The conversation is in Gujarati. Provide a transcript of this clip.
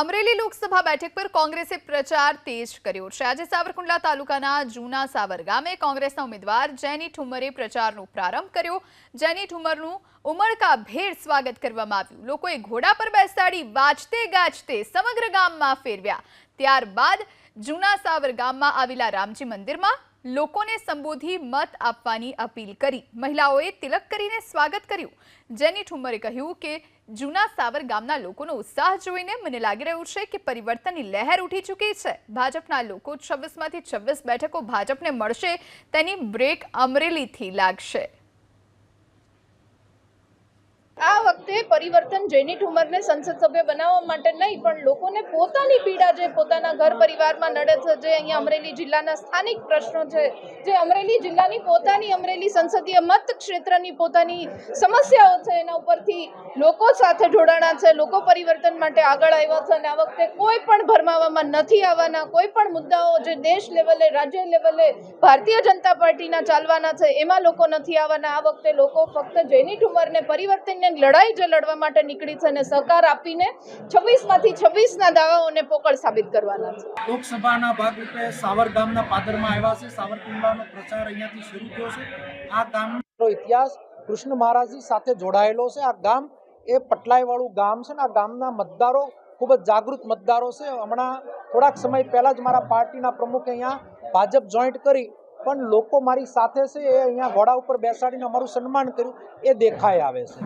અમરેલી લોકસભા બેઠક પર કોંગ્રેસે પ્રચાર તેજ કર્યો છે. આજે સાવરકુંડલા તાલુકાના જૂના સાવર ગામે કોંગ્રેસના ઉમેદવાર જેની ઠુમરે પ્રચારનો પ્રારંભ કર્યો. જેની ઠુમ્મરનું ઉમળકાભેર સ્વાગત કરવામાં આવ્યું. લોકોએ ઘોડા પર બેસાડી વાજતે ગાજતે સમગ્ર ગામમાં ફેરવ્યા. ત્યારબાદ જૂના સાવર ગામમાં આવેલા રામજી મંદિરમાં લોકોને સંબોધી મત આપવાની અપીલ કરી. મહિલાઓએ તિલક કરીને સ્વાગત કર્યું. જેની ઠુમ્મરે કહ્યું કે, જૂના સાવર ગામના લોકોનો ઉત્સાહ જોઈને મને લાગી રહ્યું છે કે પરિવર્તનની લહેર ઉઠી ચૂકી છે. ભાજપના લોકો છવ્વીસમાંથી છવ્વીસ બેઠકો ભાજપને મળશે, તેની બ્રેક અમરેલીથી લાગશે આ વખતે પરિવર્તન જેની ઠુમરને સંસદ સભ્ય બનાવવા માટે નહીં, પણ લોકોને પોતાની પીડા જે પોતાના ઘર પરિવારમાં નડે છે જે અહીંયા અમરેલી જિલ્લાના સ્થાનિક પ્રશ્નો છે, જે અમરેલી જિલ્લાની પોતાની અમરેલી સંસદીય મત ક્ષેત્રની પોતાની સમસ્યાઓ છે, એના ઉપરથી લોકો સાથે જોડાણા છે, લોકો પરિવર્તન માટે આગળ આવ્યા છે અને આ વખતે કોઈ પણ ભરમાવામાં નથી આવવાના, કોઈ પણ મુદ્દાઓ જે દેશ લેવલે, રાજ્ય લેવલે ભારતીય જનતા પાર્ટીના ચાલવાના છે, એમાં લોકો નથી આવવાના. આ વખતે લોકો ફક્ત જેની ઠુમરને પરિવર્તનની લડાઈ જે લડવા માટે નીકળી છે અને સહકાર આપીને છવ્વીસમાંથી છવ્વીસના દાવાઓને પોકળ સાબિત કરવાના છે. લોકસભાના ભાગરૂપે સાવર ગામના પાદરમાં આવ્યા છે. સાવરકુંડલાનો પ્રચાર અહીંયાથી શરૂ થયો છે. આ ગામનો ઇતિહાસ કૃષ્ણ મહારાજજી સાથે જોડાયેલો છે. આ ગામ એ પટલાઈવાળું ગામ છે ને આ ગામના મતદારો ખૂબ જ જાગૃત મતદારો છે. હમણાં થોડાક સમય પહેલાં જ મારા પાર્ટીના પ્રમુખે અહીંયા ભાજપ જોઈન્ટ કરી, પણ લોકો મારી સાથે છે એ અહીંયા ઘોડા ઉપર બેસાડીને અમારું સન્માન કર્યું. એ દેખાઈ આવે છે.